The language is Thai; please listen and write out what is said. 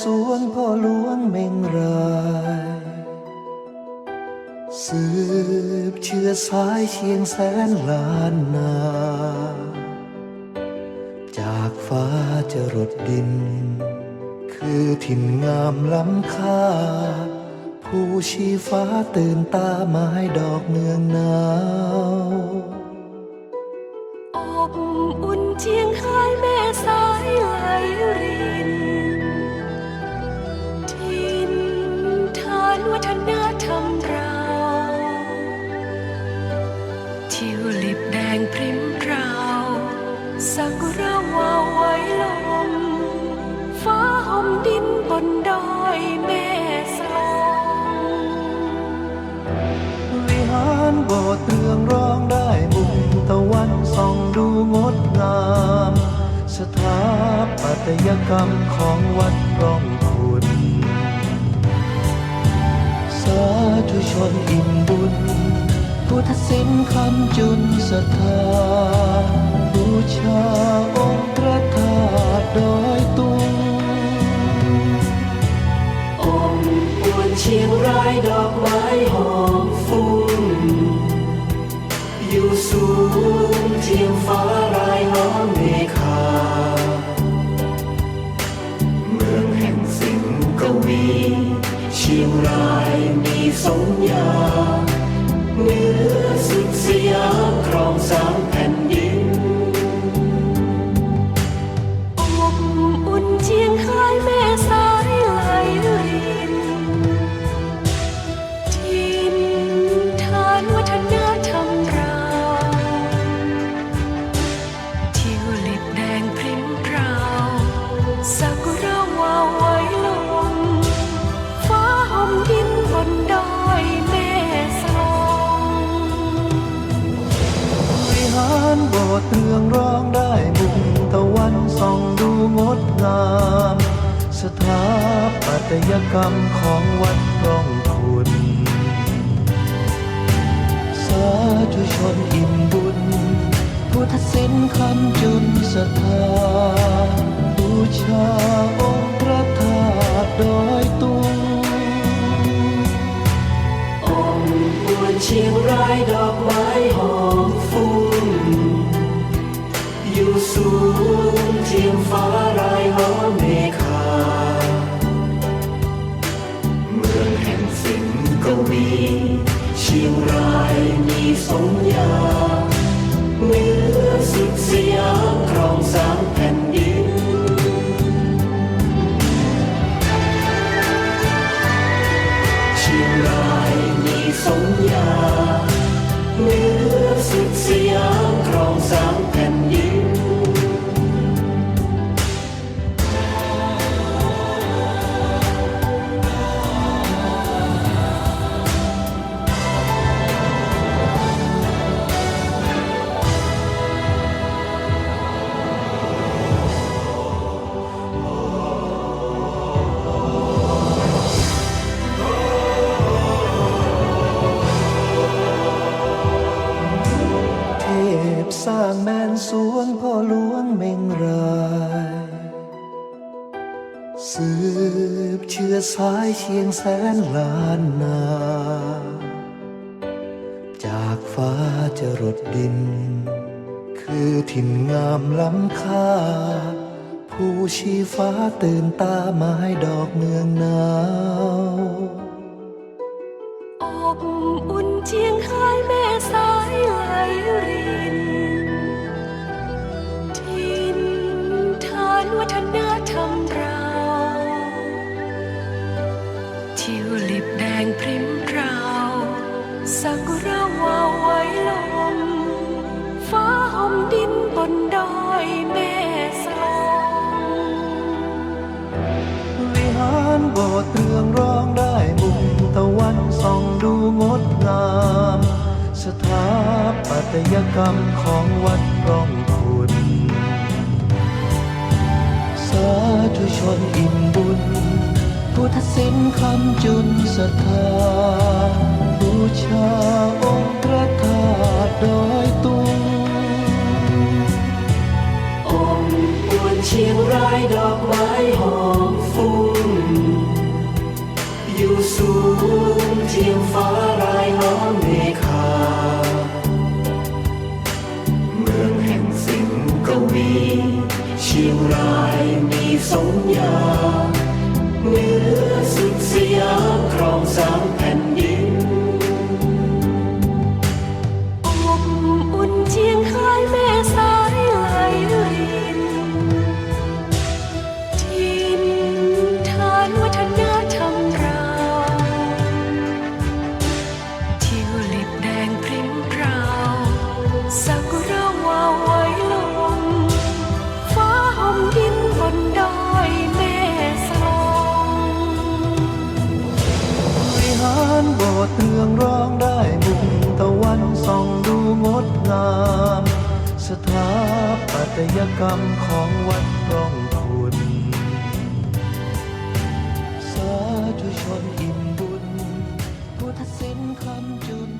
สวนพ่อหลวงเมงรายสืบเชื้อสายเชียงแสนล้านนา จากฟ้าจะรดดิน คือถิ่นงามล้ำค่า ผู้ชีฟ้าตื่นตาไม้ดอกเมืองหนาวอบอุ่นเชียงคายแม่สายไหลริน ยแม่สลองวิหารโบสถ์เรืองร้องได้มุมตะวันส่องดูงดงาม สถาปัตยกรรมของวัดร่องขุนสาธุชนอิ่มบุญ พุทธศิลป์คำจุนศรัทธาบูชา งเทียมฟ้ารายล้อมเมฆาเมืองแห่งสิ่งกวี เชียงรายมีสมญา ดงาม สถาปัตยกรรมของวัดร่องขุนสาธุชนอิ่มบุญ พุทธศิลป์คำจุนศรัทธาบูชาองค์พระธาตุดอยตุงอมอุ่นเชียงรายดอกไม้ เชียงรายมีสมญา สวงพ่อหลวงเมงรายสืบเชื้อสายเชียงแสนล้านนา จากฟ้าจะรดดิน คือถิ่นงามล้ำค่า ผู้ชีฟ้าตื่นตาไม้ดอกเมืองหนาวอบอุ่นเชียงคายแม่สายไหลริน ทิวลิปแดงพริมพราวซากุระวาวไว้ลม ฟ้าห่มดินบนดอยแม่สลองวิหารโบสถ์เรืองร้องได้มุมตะวันส่องดูงดงาม สถาปัตยกรรมของวัดร่องขุนสาธุชนอิ่มบุญ พุทธศิลคำจุนศรัทธาบูชาองค์พระธาตุดอยตุงอมอุ่นเชียงรายดอกไม้หอมฟุ้งอยู่สูงเทียมฟ้า ตยกรรมของวัดร่องคุณ สาธุชนอิ่มบุญ พุทธศิลป์คำจุน